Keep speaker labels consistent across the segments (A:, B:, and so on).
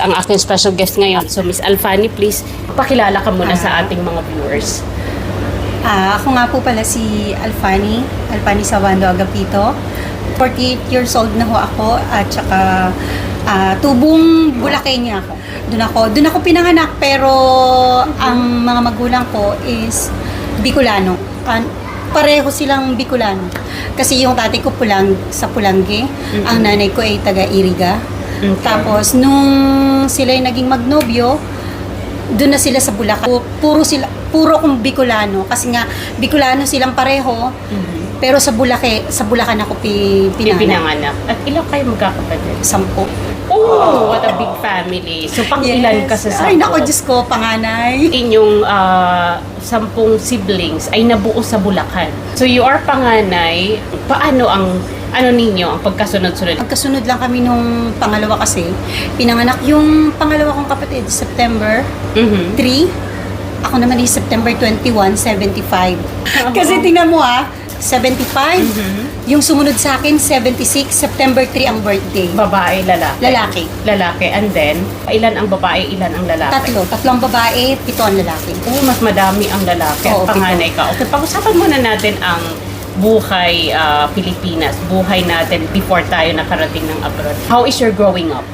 A: ang aking special guest ngayon. So, Miss Alfani, please, pakilala ka muna sa ating mga viewers.
B: Ah, ako nga po pala si Alfani, Alfani Sabando Agapito. 48 years old na ho ako at saka ah, tubong Bulakenyo ako. Doon ako, doon ako pinanganak pero ang mga magulang ko is Bicolano. Kan- pareho silang Bicolano. Kasi yung tatay ko pulang sa Pulangge, ang nanay ko ay taga Iriga.
A: Okay.
B: Tapos nung sila yung naging magnobyo, doon na sila sa Bulacan. Pu- Puro sila puro kong Bicolano kasi nga Bicolano silang pareho. Pero sa Bulake, sa Bulacan ako pi, pinanganak.
A: Pinanganak. At ilang kayo magkakapatid?
B: Sampo.
A: Oh, what a big family. So, pang ilan ka sa
B: Ay,
A: sampo?
B: nako, Diyos ko, panganay.
A: Inyong ah, sampung siblings ay nabuo sa Bulacan. So, you are panganay. Paano ang, ano ninyo, ang pagkasunod-sunod?
B: Magkasunod lang kami nung pangalawa kasi. Pinanganak yung pangalawa kong kapatid, September
A: Mhm.
B: 3. Ako naman is September 21, 75. Kasi tingnan mo ah, 75. Yung sumunod sa akin, 76. September 3 ang birthday.
A: Babae, lalaki?
B: Lalaki.
A: Lalaki. And then, ilan ang babae, ilan ang lalaki?
B: Tatlo. Tatlong babae, pito ang lalaki.
A: Oo, mas madami ang lalaki
B: Oo,
A: at panganay ka. Okay, pag-usapan muna natin ang buhay ah, Pilipinas, buhay natin before tayo nakarating ng abroad. How is your growing up?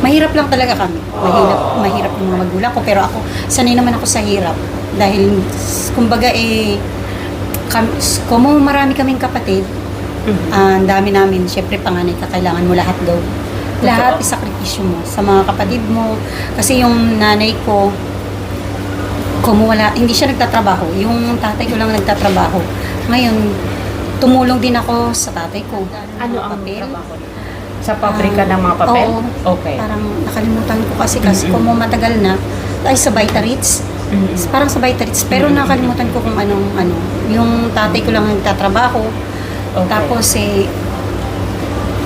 B: Mahirap lang talaga kami. Mahirap, mahirap yung mga magulang ko. Pero ako, sanay naman ako sa hirap. Dahil, kumbaga eh, kam, kung marami kaming kapatid, ah, ang dami namin, syempre panganay ka, kailangan mo lahat daw. Lahat isakripisyo mo sa mga kapatid mo. Kasi yung nanay ko, kumuwala, hindi siya nagtatrabaho. Yung tatay ko lang nagtatrabaho. Ngayon, tumulong din ako sa tatay ko.
A: Ano ang
B: Papel.
A: trabaho? Sa pabrika ng mga papel?
B: Oo.
A: Okay.
B: Parang nakalimutan ko kasi kasi
A: Mm-mm.
B: kung matagal na ay sa Vitaritz.
A: Mm-mm.
B: Parang sa Vitaritz pero
A: Mm-mm.
B: nakalimutan ko kung anong ano. Yung tatay ko lang nagtatrabaho.
A: Okay.
B: Tapos eh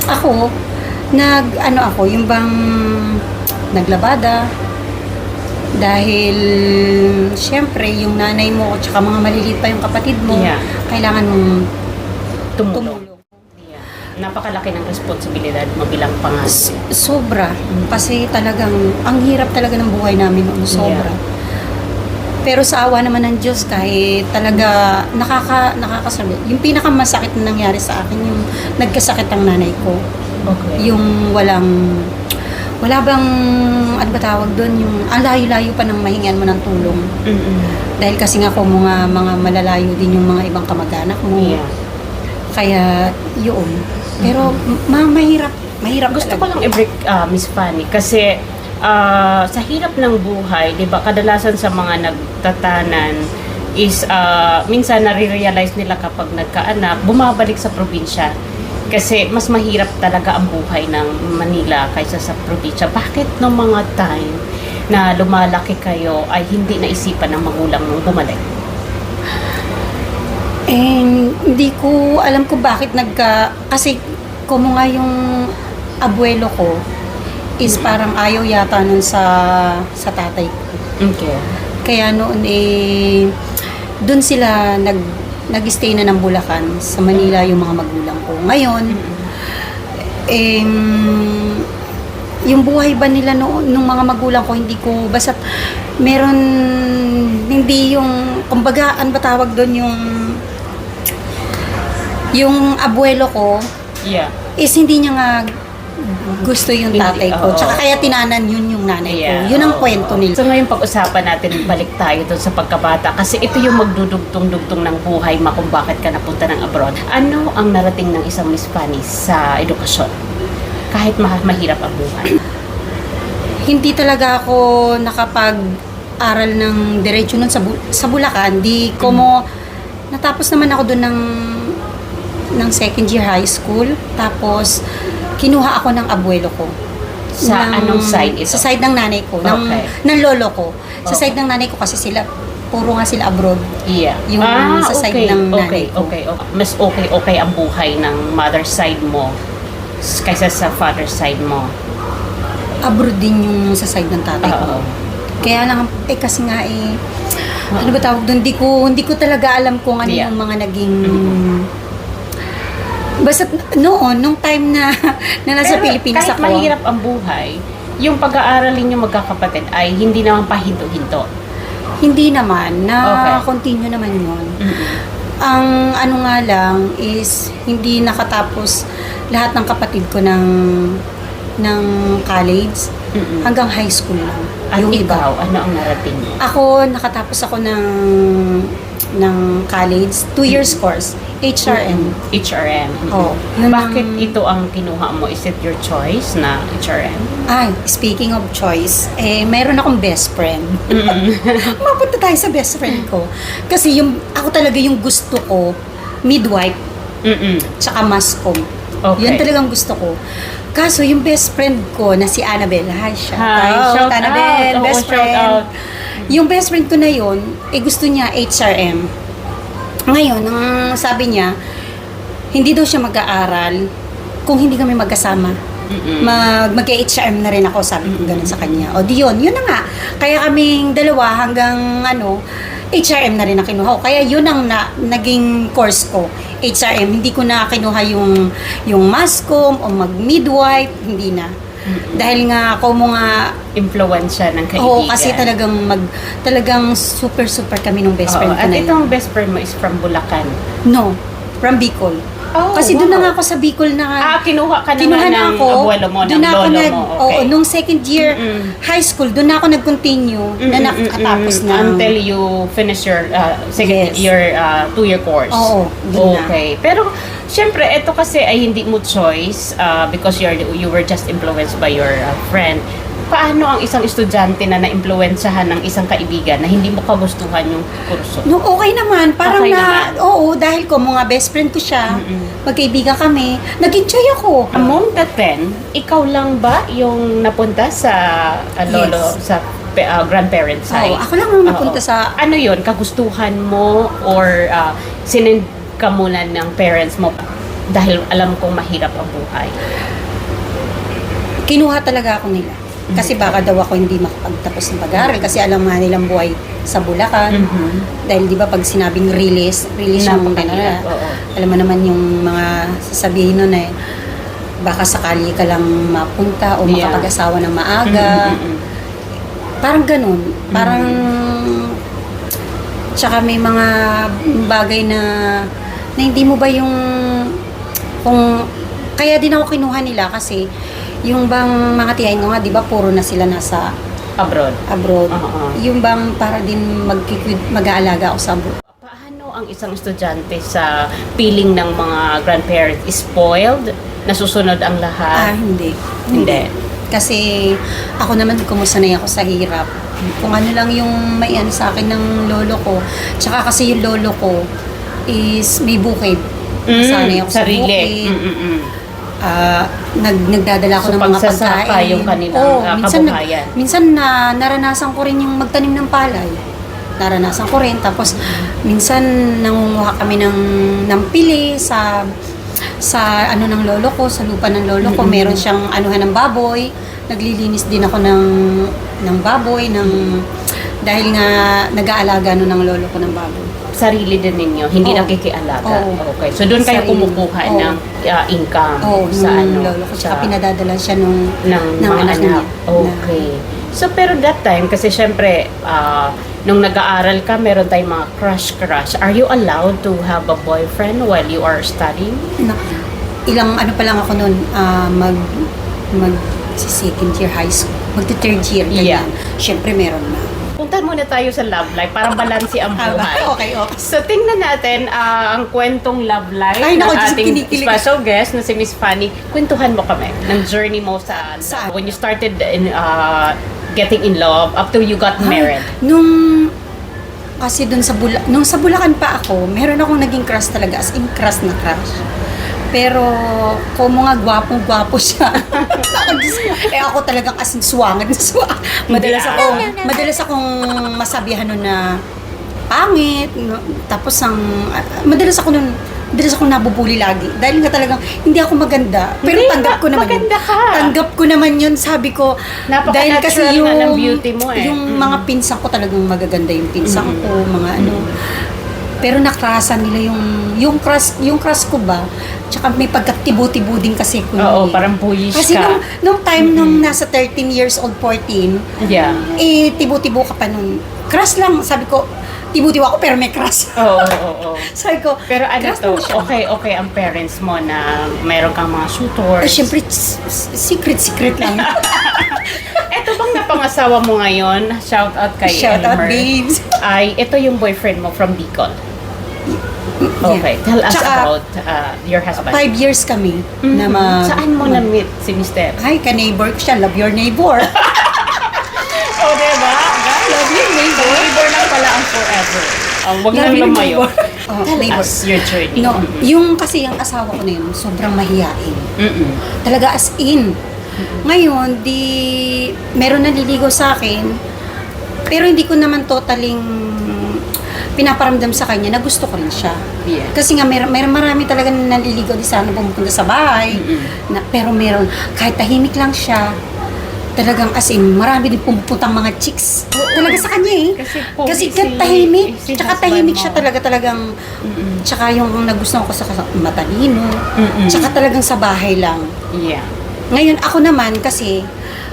B: ako nag ano ako yung bang naglabada dahil syempre yung nanay mo at saka mga maliliit pa yung kapatid mo
A: Yeah.
B: kailangan mong
A: tumulong.
B: tumulong.
A: Yeah. Napakalaki ng responsibilidad mo bilang panganay.
B: Sobra. Kasi talagang, ang hirap talaga ng buhay namin noon. Sobra. Pero sa awa naman ng Diyos, kahit talaga nakaka, nakakasagot. Yung pinakamasakit na nangyari sa akin, yung nagkasakit ang nanay ko.
A: Okay.
B: Yung walang, wala bang, ano ba tawag doon, yung ang layo-layo pa ng mahingan mo ng tulong.
A: Mm-mm.
B: Dahil kasi nga kung mga, mga malalayo din yung mga ibang kamag-anak mo.
A: Yeah.
B: Kaya, yun. Pero, ma- mahirap. Mahirap
A: Gusto ko lang i-break, ah, Miss Fanny, kasi ah, sa hirap ng buhay, di ba, kadalasan sa mga nagtatanan is ah, minsan nare-realize nila kapag nagkaanak, bumabalik sa probinsya. Kasi mas mahirap talaga ang buhay ng Manila kaysa sa probinsya. Bakit nung mga time na lumalaki kayo ay hindi naisipan ng magulang nung bumalik?
B: Eh, hindi ko alam ko bakit nagka... Kasi kumo nga yung abuelo ko is parang ayaw yata nun sa sa tatay ko.
A: Okay.
B: Kaya noon eh doon sila nag nag-stay na ng Bulacan sa Manila yung mga magulang ko. Ngayon, eh, yung buhay ba nila noon nung mga magulang ko hindi ko basta meron hindi yung kumbaga ano ba tawag doon yung yung abuelo ko
A: Yeah.
B: is hindi niya nga gusto yung tatay ko.
A: oo.
B: Tsaka kaya tinanan yun yung nanay
A: Yeah,
B: ko. Yun ang
A: oo.
B: kwento nila.
A: So ngayon pag-usapan natin, balik tayo doon sa pagkabata kasi ito yung magdudugtong-dugtong ng buhay mo kung bakit ka napunta ng abroad. Ano ang narating ng isang Miss Fanny sa edukasyon? Kahit ma- mahirap ang buhay.
B: hindi talaga ako nakapag-aral ng diretso nun sa, Bu- sa Bulacan. Di ko mo, natapos naman ako doon ng, ng second year high school. Tapos, kinuha ako ng abuelo ko.
A: Sa anong side ito?
B: Sa side ng nanay ko. Ng,
A: Okay.
B: ng lolo ko. Sa
A: Okay.
B: side ng nanay ko kasi sila, puro nga sila abroad.
A: Yeah.
B: Yung sa side ng nanay
A: okay,
B: ko.
A: okay, okay. Mas okay, okay ang buhay ng mother side mo s- kaysa sa father side mo.
B: Abroad din yung sa side ng tatay ko.
A: Oo.
B: Kaya lang, eh kasi nga eh, ano ba tawag doon, hindi ko, hindi ko talaga alam kung ano
A: Yeah.
B: yung mga naging, basta noon, nung time na, na nasa
A: Pero
B: Pilipinas
A: kahit
B: ako,
A: mahirap ang buhay, yung pag-aaral ninyo magkakapatid ay hindi naman pahinto-hinto.
B: Hindi naman, na
A: Okay.
B: continue naman yun. Ang ano nga lang is hindi nakatapos lahat ng kapatid ko ng ng college
A: Mm-mm.
B: hanggang high school lang.
A: At
B: yung
A: ikaw,
B: iba.
A: ano ang narating mo?
B: Ako, nakatapos ako ng ng college, two years course, HRM.
A: HRM.
B: Oo. Yun
A: Bakit
B: ang-
A: ito ang kinuha mo? Is it your choice na HRM?
B: Ay, speaking of choice, eh, meron akong best friend. Mapunta tayo sa best friend ko. Kasi yung, ako talaga yung gusto ko, midwife,
A: Mm-mm.
B: tsaka mascom.
A: Okay.
B: Yun talagang gusto ko. Kaso yung best friend ko na si Annabelle, hi, shout
A: Hi,
B: out,
A: shout
B: Annabelle,
A: out. Oo,
B: best
A: shout
B: friend.
A: out.
B: Yung best friend ko na yun, eh gusto niya HRM. Ngayon, ang sabi niya, hindi daw siya mag-aaral kung hindi kami magkasama.
A: Mm-mm.
B: Mag, mag-HRM na rin ako, sabi ko ganun sa kanya. O di yun, yun na nga. Kaya kaming dalawa hanggang ano, HRM na rin ang kinuha ko. Kaya yun ang na, naging course ko, HRM. Hindi ko na kinuha yung, yung mascom o mag-midwife, hindi na. Dahil nga ako mga
A: Influensya ng kaibigan.
B: Oo, kasi talagang mag talagang super super kami nung best friend
A: Oo,
B: ko
A: At
B: na yun.
A: itong best friend mo is from Bulacan.
B: No, from Bicol.
A: Oh,
B: kasi doon na
A: wow.
B: nga ako sa Bicol na
A: Ah, kinuha ka na
B: kinuha
A: ng
B: ako.
A: abuelo mo, ng
B: doon na ako
A: lolo
B: nag,
A: mo.
B: oo,
A: Okay.
B: nung second year
A: Mm-mm.
B: high school, doon na ako nag-continue na
A: Mm, mm,
B: nakatapos na.
A: Until you finish your uh, second
B: Yes.
A: your uh, two-year course.
B: Oo, dun na.
A: Okay. Pero, syempre, ito kasi ay hindi mo choice uh, because you're, you were just influenced by your uh, friend. Paano ang isang estudyante na na-impluensyahan ng isang kaibigan na hindi mo kagustuhan yung kurso?
B: No, okay naman. Parang
A: Okay
B: na,
A: naman.
B: oo, dahil ko mga best friend ko siya, magkaibigan kami, nag-enjoy ako.
A: Among the 10, ikaw lang ba yung napunta sa uh, lolo,
B: Yes.
A: sa pe- uh, grandparents side?
B: Oo, ako lang ang napunta
A: Oo.
B: sa
A: Ano yun? Kagustuhan mo or uh, sinend ka muna ng parents mo dahil alam kong mahirap ang buhay?
B: kinuha talaga ako nila. Kasi baka daw ako hindi makapagtapos ng pag-aaral kasi alam nga nilang buhay sa Bulacan.
A: Mhm.
B: Dahil di ba pag sinabing release, release yung
A: oo.
B: alam mo naman yung mga sasabihin nun eh, baka sakali ka lang mapunta o
A: Yeah.
B: makapag-asawa ng maaga.
A: Mhm, mhm.
B: Parang ganun. Parang, tsaka may mga bagay na, na hindi mo ba yung, kung, kaya din ako kinuha nila kasi, yung bang mga tiyahin ko nga, di ba, puro na sila nasa
A: Abroad.
B: abroad.
A: Oo.
B: Yung bang para din mag mag-aalaga ako sa abroad.
A: Paano ang isang estudyante sa piling ng mga grandparents? Spoiled? Nasusunod ang
B: Ah,
A: lahat?
B: hindi.
A: Hindi.
B: Kasi ako naman kumusanay ako sa hirap. Kung ano lang yung may ano sa akin ng lolo ko. Tsaka kasi yung lolo ko is may bukid. Nasanay ako sa
A: Mm, sarili.
B: bukid.
A: Mm, mm, mm.
B: Ah, nag, nagdadala ako
A: So,
B: ng mga
A: pagsasaka
B: pagkain.
A: yung kanilang,
B: Oo,
A: ah,
B: minsan, na-
A: kabuhayan.
B: minsan na naranasan ko rin yung magtanim ng palay. Naranasan ko rin. Tapos, minsan nangunguha kami ng, ng pili sa sa ano ng lolo ko, sa lupa ng lolo ko. Meron siyang anuhan ng baboy. Naglilinis din ako ng ng baboy, ng dahil nga nag-aalaga no ng lolo ko ng baboy.
A: Sarili din ninyo, hindi
B: Oo.
A: nakikialaga.
B: Oo.
A: Okay. So doon kayo
B: Sarili.
A: kumukuha
B: Oo.
A: ng uh, income
B: Oo,
A: sa
B: nung
A: ano?
B: lolo ko. Tsaka
A: sa-
B: pinadadala siya nung
A: ng,
B: ng
A: mga
B: anak niya.
A: Okay. So, pero that time, kasi syempre, ah, nung nag-aaral ka, meron tayong mga crush-crush. Are you allowed to have a boyfriend while you are studying?
B: na, ilang ano pa lang ako noon ah, mag mag si second year high school mag third year
A: Yeah.
B: ganyan syempre meron na
A: Punta muna tayo sa love life para balanse ang buhay.
B: okay okay
A: So, tingnan natin ah, ang kwentong love life
B: Ay,
A: ng
B: naku, Diyos,
A: ating
B: kinikilig.
A: special guest na si Miss Fanny. Kwentuhan mo kami ng journey mo sa,
B: Saan?
A: when you started in ah, getting in love up to you got married.
B: nung kasi dun sa Bula, nung sa Bulacan pa ako meron akong naging crush talaga as in crush na crush pero kung mga gwapong gwapo siya Ako, Diyos ko. eh ako talagang as in suwangan na suwa madalas
A: Hindi,
B: ako
A: ah.
B: madalas akong masabihan nun na pangit no? tapos ang ah, madalas ako nun madalas akong nabubuli lagi dahil nga talagang hindi ako maganda pero
A: Hindi,
B: tanggap ko
A: ma-
B: naman
A: maganda
B: yun.
A: ka.
B: tanggap ko naman yun sabi ko dahil kasi
A: Napaka-natural
B: yung
A: nga ng beauty mo eh.
B: yung
A: Mm.
B: mga pinsan ko talagang magaganda yung pinsan
A: Mm.
B: ko mga ano pero nakrasan nila yung yung crush yung crush ko ba Tsaka may pagkatibo-tibo din kasi ko.
A: Oo, parang buyish
B: Kasi
A: ka.
B: nung, nung time nung nasa 13 years old, 14,
A: Yeah.
B: eh, tibo-tibo ka pa nun. Crush lang, sabi ko, tibo-tibo ako pero may crush.
A: Oo, oo, oo.
B: sabi ko,
A: Pero ano to, okay, okay ang parents mo na meron kang mga suitors.
B: Eh, syempre, secret-secret lang.
A: Ito bang napangasawa mo ngayon? Shout out kay
B: Shout out,
A: Elmer.
B: babes.
A: Ay, ito yung boyfriend mo from Bicol. Okay, tell us
B: Tsaka,
A: about uh, your husband.
B: Five years kami
A: Mhm.
B: na ma...
A: Saan mo
B: ma-
A: na-meet si Mr.?
B: Ay, ka-neighbor ko siya. Love your neighbor.
A: Oh, diba?
B: Love your neighbor.
A: Neighbor lang pala ang forever. Um, wag
B: your
A: lumayo.
B: Oh,
A: Tell
B: neighbor.
A: us your journey.
B: No,
A: Mm-mm.
B: yung kasi yung asawa ko na yun, sobrang mahiyain.
A: Mm-mm.
B: Talaga as in. Ngayon, di meron naliligo sa akin, pero hindi ko naman totaling pinaparamdam sa kanya na gusto ko rin siya.
A: Yeah.
B: Kasi nga meron, meron marami talaga na naliligo di sana pumupunta sa bahay.
A: Mm-mm.
B: Na, pero meron, kahit tahimik lang siya, talagang as in, marami din pumupuntang mga chicks. Talaga sa kanya eh.
A: Kasi pogi
B: Kasi
A: si-
B: kahit tahimik,
A: si
B: tsaka tahimik siya talaga talagang,
A: Mm-mm.
B: tsaka yung nagustuhan ko sa matalino,
A: Mm-mm.
B: tsaka talagang sa bahay lang.
A: Yeah.
B: Ngayon, ako naman kasi,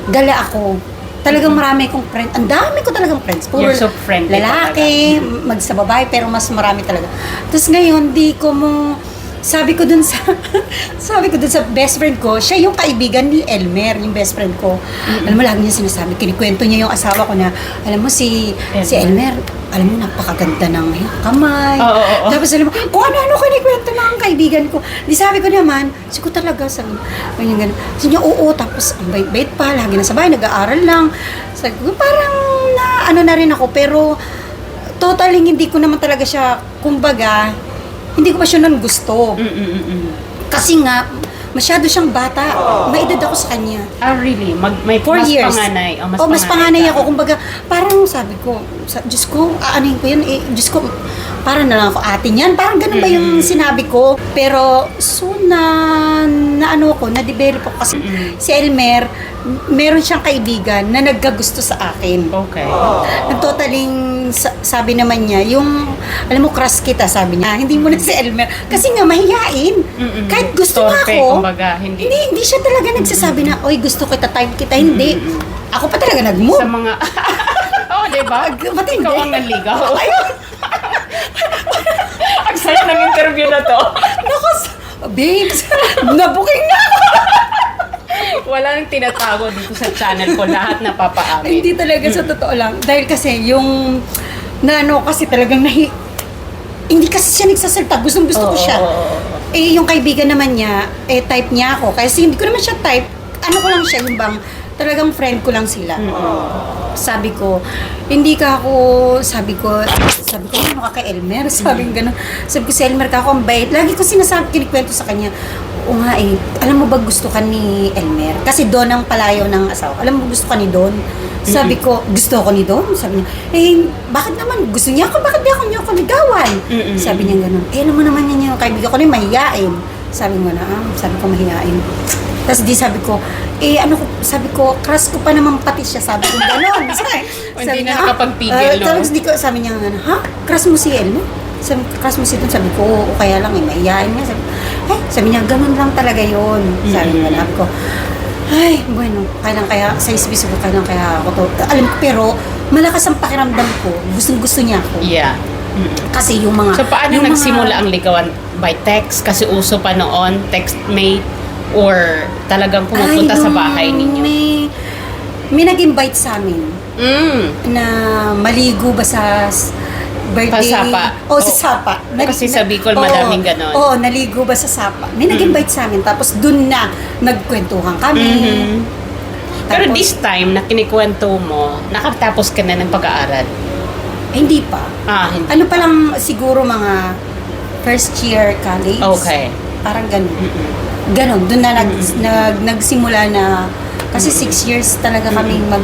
B: gala ako. Talagang marami kong friends. Ang dami ko talagang friends. Puro
A: You're so friendly
B: lalaki, mag sa babae, pero mas marami talaga. Tapos ngayon, di ko mo... Sabi ko dun sa sabi ko dun sa best friend ko, siya yung kaibigan ni Elmer, yung best friend ko. Alam mo, lagi niya sinasabi, kinikwento niya yung asawa ko na, alam mo si si Elmer, alam mo, napakaganda ng kamay.
A: Oo, oo, oo.
B: Tapos alam mo, kung ano-ano kinikwento ng kaibigan ko. Di sabi ko naman, sabi ko talaga, sabi niya gano'n. Sabi niya, oo, tapos ang bait-bait pa, lagi na sa bahay, nag-aaral lang. Sabi ko, parang na, ano na rin ako, pero totally hindi ko naman talaga siya, kumbaga, hindi ko pa siya nun gusto.
A: Mm-mm-mm.
B: Kasi nga, masyado siyang bata. May edad ako sa kanya.
A: Ah, really? Mag, may
B: Four
A: mas
B: years.
A: panganay. Oh, mas,
B: oh, mas panganay
A: ka.
B: ako. Kumbaga, parang sabi ko, sa, Diyos ko, aanin ko yun. Eh, Diyos ko, parang na lang ako atin yan. Parang ganun ba yung sinabi ko? Pero, soon na, na ano ko, na-develop ako. Kasi si Elmer, meron siyang kaibigan na nagkagusto sa akin.
A: Okay.
B: Nagtotaling, sa- sabi naman niya, yung, alam mo, crush kita, sabi niya. Hindi mo na si Elmer. Kasi nga, mahihain.
A: Mm-mm.
B: Kahit gusto nga
A: Torpe,
B: ako,
A: kumbaga, hindi.
B: hindi, hindi siya talaga nagsasabi na, oy, gusto kita, type kita. Hindi. Ako pa talaga nag-move.
A: Sa mga... di ba?
B: Matindi.
A: Ikaw ang nanligaw.
B: Ayun.
A: ang saya ng interview na to.
B: Nakas, babes, nabuking na ako.
A: Wala nang tinatago dito sa channel ko. Lahat napapaamin.
B: Hindi talaga sa totoo lang. Dahil kasi yung, na ano kasi talagang nahi, hindi kasi siya nagsasalta. Gustong gusto ko siya. Eh, yung kaibigan naman niya, eh, type niya ako. Kasi hindi ko naman siya type. Ano ko lang siya, yung bang, talagang friend ko lang sila. Sabi ko, hindi ka ako, sabi ko, sabi ko, ano ka kay Elmer? Sabi ko gano'n. Sabi ko, si Elmer ka ako, ang bait. Lagi ko sinasabi, kinikwento sa kanya, o nga eh, alam mo ba gusto ka ni Elmer? Kasi doon ang palayaw ng asawa. Alam mo gusto ka ni Don? Sabi ko, gusto ako ni Don? Sabi niya, eh, bakit naman? Gusto niya ako? Bakit di ako niya ako ligawan?
A: Mm-mm.
B: Sabi niya gano'n. Eh, alam mo naman niya yung kaibigan ko na mahiyain. Sabi mo na, ah, sabi ko mahiyain. Tapos di sabi ko, eh ano ko, sabi ko, crush ko pa naman pati siya. Sabi ko gano'n.
A: Hindi na
B: niya,
A: nakapagpigil,
B: ah,
A: no?
B: Tapos di ko, sabi niya, ano, ha? Crush mo si Elmo? Sabi crush mo si Don? Sabi ko, oo, kaya lang, eh, mahiyain nga. Sabi, eh, sabi niya, ganun lang talaga yun. Sabi
A: Mm-mm.
B: ko, ay, bueno, kailan kaya, sa isbis ko, kailan kaya ako to. Alam ko, pero, malakas ang pakiramdam ko. Gustong gusto niya ako.
A: Yeah.
B: Kasi yung mga...
A: So, paano
B: yung mga-
A: nagsimula ang ligawan? By text? Kasi uso pa noon, textmate? Or talagang pumupunta sa bahay ninyo?
B: May, may nag-invite sa amin
A: Mm.
B: na maligo ba sa s- birthday?
A: Pasapa.
B: O,
A: Oh.
B: sa Sapa.
A: Kasi sa Bicol,
B: Oo.
A: madaming ganon.
B: Oo, naligo ba sa Sapa. May nag-invite sa amin. Tapos dun na nagkwentuhan kami.
A: Mhm. Pero
B: Tapos-
A: this time, na kinikwento mo, nakatapos ka na ng pag-aaral.
B: Eh, hindi pa.
A: Ah, hindi.
B: Ano pa lang siguro mga first year college.
A: Okay.
B: Parang ganun.
A: Mm-mm.
B: Ganon. Doon na nag, nag, nagsimula na kasi six years talaga kaming mag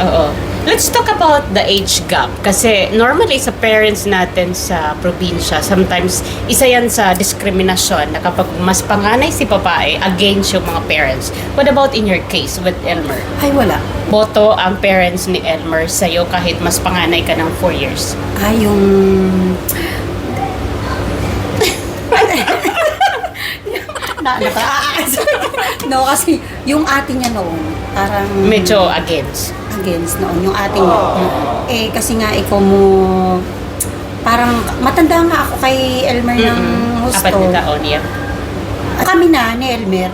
A: Oo. Let's talk about the age gap. Kasi normally sa parents natin sa probinsya, sometimes isa yan sa diskriminasyon na kapag mas panganay si babae against yung mga parents. What about in your case with Elmer?
B: Ay, wala.
A: Boto ang parents ni Elmer sa'yo kahit mas panganay ka ng 4 years.
B: Ay, yung... na anak ka. no, kasi yung ate niya noon, parang
A: Medyo against.
B: against noon, yung ate niya. Eh, kasi nga, ikaw mo, parang, matanda nga ako kay Elmer ng
A: Mm-mm.
B: husto.
A: Apat na taon, yeah.
B: Kami na, ni Elmer,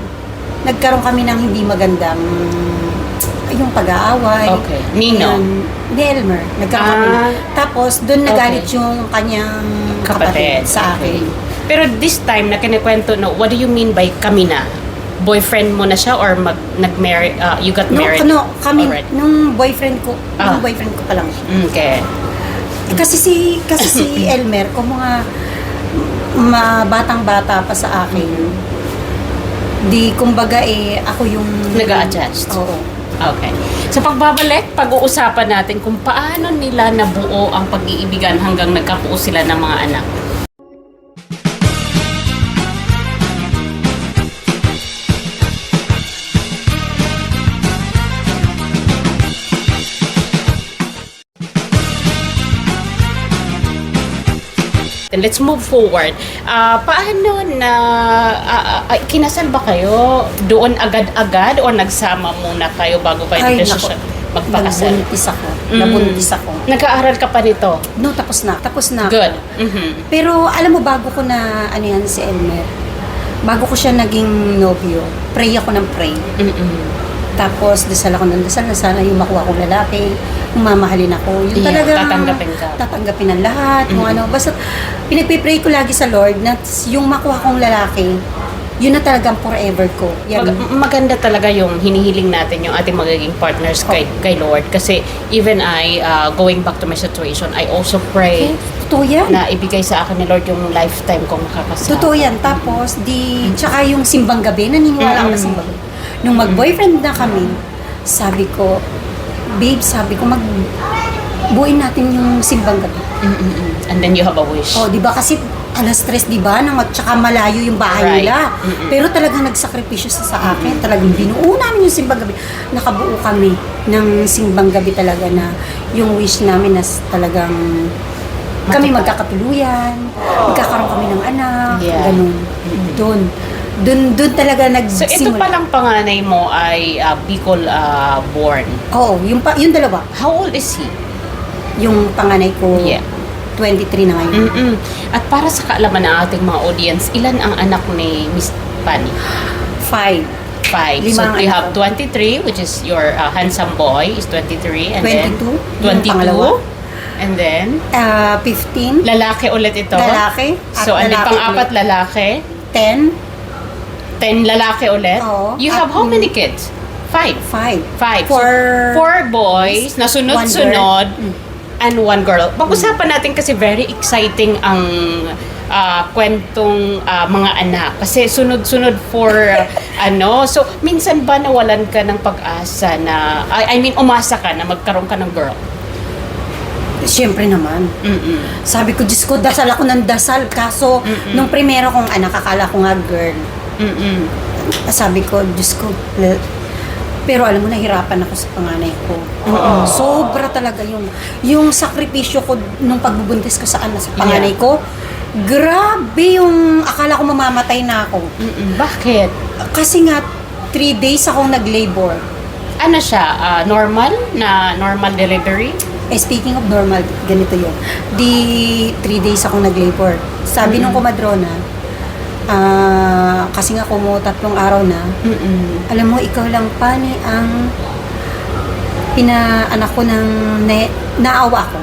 B: nagkaroon kami ng hindi magandang yung pag-aaway.
A: Okay. Nino?
B: Yun, ni Elmer. Nagkaroon kami.
A: Ah.
B: Tapos, doon nagalit
A: Okay.
B: yung kanyang
A: Kapatid.
B: kapatid, sa akin.
A: Pero this time na kinikwento, no, what do you mean by kami na? Boyfriend mo na siya or mag, nag-marry, uh, you got
B: No,
A: married?
B: ano, kami,
A: already?
B: nung boyfriend ko,
A: Ah.
B: nung boyfriend ko pa lang siya.
A: Okay.
B: Kasi si, kasi si Elmer, kung mga ma, batang-bata pa sa akin, di, kumbaga eh, ako yung...
A: Nag-a-adjust.
B: Oo.
A: Okay. Sa pagbabalik, pag-uusapan natin kung paano nila nabuo ang pag-iibigan hanggang nagkapuo sila ng mga anak. Let's move forward. Ah, paano na ah, ah, kinasal ba kayo doon agad-agad o nagsama muna kayo bago kayo
B: Ay,
A: nagdesisyon
B: nako.
A: magpakasal?
B: Nabuntis ako.
A: Mm.
B: Nabuntis ako.
A: Nag-aaral ka pa nito?
B: No, tapos na. Tapos na.
A: Good. Mhm.
B: Pero alam mo, bago ko na, ano yan, si Elmer, bago ko siya naging nobyo, pray ako ng pray.
A: Mm-mm.
B: Tapos, dasal ako ng dasal na sana yung makuha kong lalaki, yung mamahalin ako. Yung
A: Yeah,
B: talagang
A: tatanggapin ka.
B: Tatanggapin ng lahat, kung
A: Mhm.
B: ano. Basta, pinagpipray ko lagi sa Lord na yung makuha kong lalaki, yun na talagang forever ko. Yan.
A: Mag- maganda talaga yung hinihiling natin yung ating magiging partners kay, kay Lord. Kasi even I, uh, going back to my situation, I also pray
B: Totoo yan.
A: na ibigay sa akin ni Lord yung lifetime kong makakasama.
B: Totoo yan. Tapos, di, tsaka yung simbang gabi, naniniwala ako na
A: Mm.
B: simbang gabi. Nung mag-boyfriend na kami, sabi ko, babe, sabi ko, mag buuin natin yung simbang gabi.
A: Mm-mm. And then you have a wish.
B: Oh, di ba kasi alas stress, di ba? Nang at tsaka malayo yung bahay
A: Right.
B: nila.
A: Mm-mm.
B: Pero talagang nagsakripisyo sa, sa akin. Talagang binuo namin yung simbang gabi. Nakabuo kami ng simbang gabi talaga na yung wish namin na talagang kami magkakatuluyan, magkakaroon kami ng anak,
A: Yeah.
B: ganun. Doon. Doon, doon talaga
A: So ito
B: nagsimula.
A: palang panganay mo ay uh, Bicol uh, born.
B: Oo, yung, pa, yung dalawa.
A: How old is he?
B: Yung panganay ko,
A: Yeah.
B: 23 na ngayon.
A: Mm-mm. At para sa kaalaman ng ating mga audience, ilan ang anak ni Miss Fanny?
B: Five.
A: Five.
B: Lima
A: so
B: ang
A: you
B: anak
A: have
B: ko.
A: 23, which is your uh, handsome boy is 23. And
B: 22,
A: then
B: yung
A: 22.
B: pangalawa.
A: And then,
B: Ah, 15.
A: lalaki ulit ito.
B: Lalaki.
A: So, ano
B: lalaki
A: pang-apat lalaki?
B: 10.
A: 10 lalaki ulit?
B: Oo.
A: You
B: At
A: have how
B: mm,
A: many kids? Five.
B: 5.
A: Five.
B: Four-
A: so, four boys na sunod-sunod.
B: Mm.
A: and one girl. Pag-usapan natin kasi very exciting ang ah, kwentong ah, mga anak. Kasi sunod-sunod for ano. So, minsan ba nawalan ka ng pag-asa na, I, I mean, umasa ka na magkaroon ka ng girl?
B: Siyempre naman. Sabi ko, Diyos ko, dasal ako ng dasal. Kaso, nung primero kong anak, akala ko nga girl.
A: Mm-mm.
B: Sabi ko, Diyos ko, pero alam mo, nahirapan ako sa panganay ko.
A: Oo.
B: Sobra talaga yung, yung sakripisyo ko nung pagbubuntis ko sa anak sa panganay ko. Grabe yung akala ko mamamatay na ako.
A: Mm-mm. Bakit?
B: Kasi nga, three days akong nag-labor.
A: Ano siya? ah, normal? Na normal delivery?
B: Eh, speaking of normal, ganito yun. Di, three days akong nag-labor. Sabi nung kumadrona, ah, kasi nga kumo tatlong araw na,
A: Mm-mm.
B: alam mo, ikaw lang pa ni ang pinaanak ko ng na, naawa ko.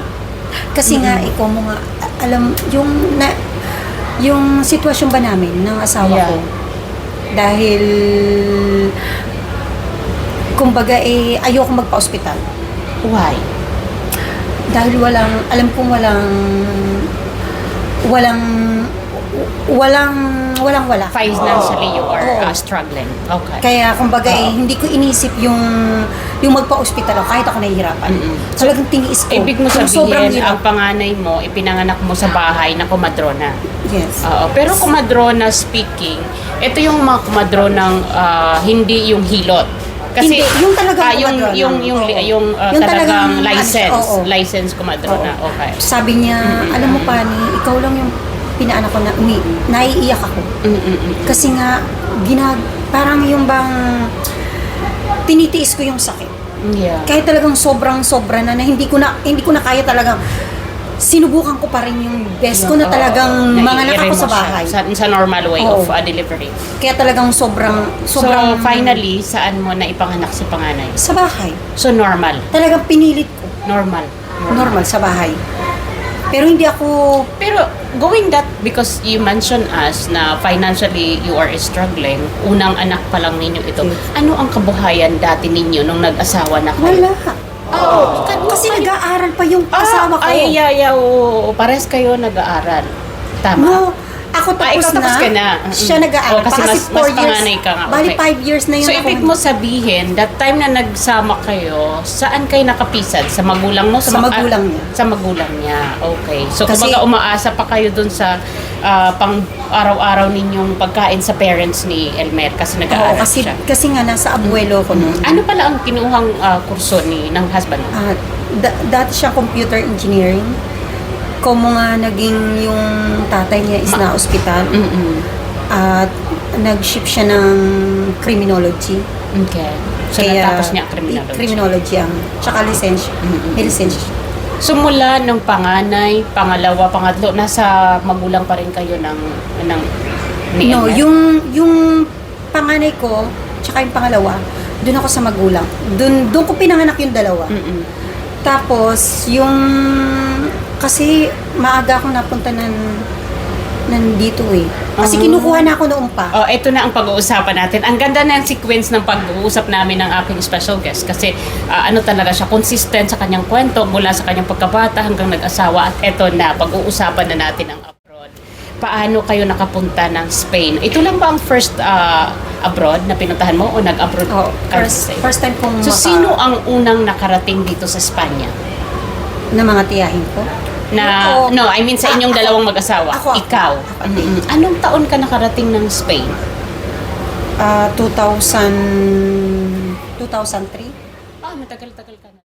B: Kasi nga,
A: Mm-hmm.
B: ikaw mo nga, alam, yung, na, yung sitwasyon ba namin ng asawa
A: Yeah.
B: ko, dahil, kumbaga eh, ayoko magpa-ospital.
A: Why?
B: Dahil walang, alam kong walang, walang, walang, walang wala.
A: Financially, you are
B: Oo.
A: ah, struggling. Okay.
B: Kaya kumbaga eh, hindi ko inisip yung yung magpa-ospital ako kahit ako nahihirapan.
A: Mm-mm.
B: Talagang tiniis ko.
A: Ibig mo
B: Kung sobrang
A: sabihin, ang panganay mo, ipinanganak mo sa bahay na kumadrona.
B: Yes.
A: Oo. Pero kumadrona speaking, ito yung mga kumadronang ah, hindi yung hilot. Kasi
B: Hindi, yung talagang
A: ah, yung
B: kumadrona.
A: yung yung
B: Oo.
A: yung, ah,
B: Yung
A: talagang,
B: talagang, ano,
A: license,
B: oo.
A: license kumadrona.
B: Oo.
A: Okay.
B: Sabi niya, alam mo pa ni, ikaw lang yung pinaanak ko na umi, naiiyak ako.
A: Mm-mm.
B: Kasi nga, ginag, parang yung bang tinitiis ko yung sakit.
A: Yeah.
B: Kahit talagang sobrang sobra na na hindi ko na hindi ko na kaya talagang sinubukan ko pa rin yung best ko na talagang
A: oo.
B: mga anak ako sa bahay.
A: Sa, sa normal way
B: Oo.
A: of uh, delivery.
B: Kaya talagang sobrang sobrang
A: so, finally, saan mo na ipanganak si panganay?
B: sa bahay.
A: So, normal.
B: Talagang pinilit ko.
A: Normal.
B: Normal sa bahay. Pero hindi ako
A: Pero going that because you mentioned us na financially you are struggling, unang anak pa lang ninyo ito. Ano ang kabuhayan dati ninyo nung nag-asawa na kayo?
B: wala.
A: Oo.
B: Kasi nag-aaral pa yung
A: Ah,
B: asawa ko.
A: Ay, ay, ay, oo. Pares kayo nag-aaral. Tama.
B: No, ako
A: Ah,
B: tapos,
A: ikaw tapos
B: na,
A: ka na. Mm-mm.
B: Siya nag-aaral
A: Oo, kasi
B: pa kasi
A: mas-
B: 4
A: mas
B: years.
A: panganay ka nga,
B: Bali
A: okay.
B: 5 years na yun
A: So, ibig mo sabihin, that time na nagsama kayo, saan kayo nakapisad? Sa magulang mo?
B: Sa
A: ma-
B: magulang
A: ah,
B: niya.
A: Sa magulang niya. Okay. So,
B: Kasi-
A: kumbaga umaasa pa kayo dun sa ah, pang araw-araw ninyong pagkain sa parents ni Elmer kasi nag-aaral
B: kasi,
A: siya.
B: kasi nga nasa abuelo ko noon.
A: Ano pala ang kinuhang ah, kurso ni ng husband mo?
B: Ah, da- dati siya computer engineering. Como nga naging yung tatay niya is na ospital.
A: Mm-mm.
B: At nag-ship siya ng criminology.
A: Okay. So, natapos niya ang criminology.
B: Criminology ang, tsaka lisensya.
A: Mm-mm.
B: May lisensya.
A: So mula nung panganay, pangalawa, pangatlo, nasa magulang pa rin kayo ng, ng ni
B: No, yung, yung panganay ko, tsaka yung pangalawa, doon ako sa magulang. Doon, doon ko pinanganak yung dalawa.
A: Mm-mm.
B: Tapos, yung... Kasi maaga ako napunta ng nandito eh. Kasi
A: Ah.
B: kinukuha na ako noon pa.
A: Oh, ito na ang pag-uusapan natin. Ang ganda ng sequence ng pag-uusap namin ng aking special guest kasi ah, ano talaga siya, consistent sa kanyang kwento mula sa kanyang pagkabata hanggang nag-asawa at ito na, pag-uusapan na natin ang abroad. Paano kayo nakapunta ng Spain? Ito lang ba ang first ah, abroad na pinuntahan mo o nag-abroad
B: Oh,
A: ka
B: first,
A: sa
B: first time kong
A: So,
B: maka-
A: sino ang unang nakarating dito sa Espanya?
B: na mga tiyahin ko.
A: Na,
B: Oo.
A: no, I mean sa inyong dalawang mag-asawa.
B: Ako.
A: Ikaw. Mm-mm. Anong taon ka nakarating ng Spain?
B: Ah, 2000... 2003?
A: Ah, matagal-tagal ka na.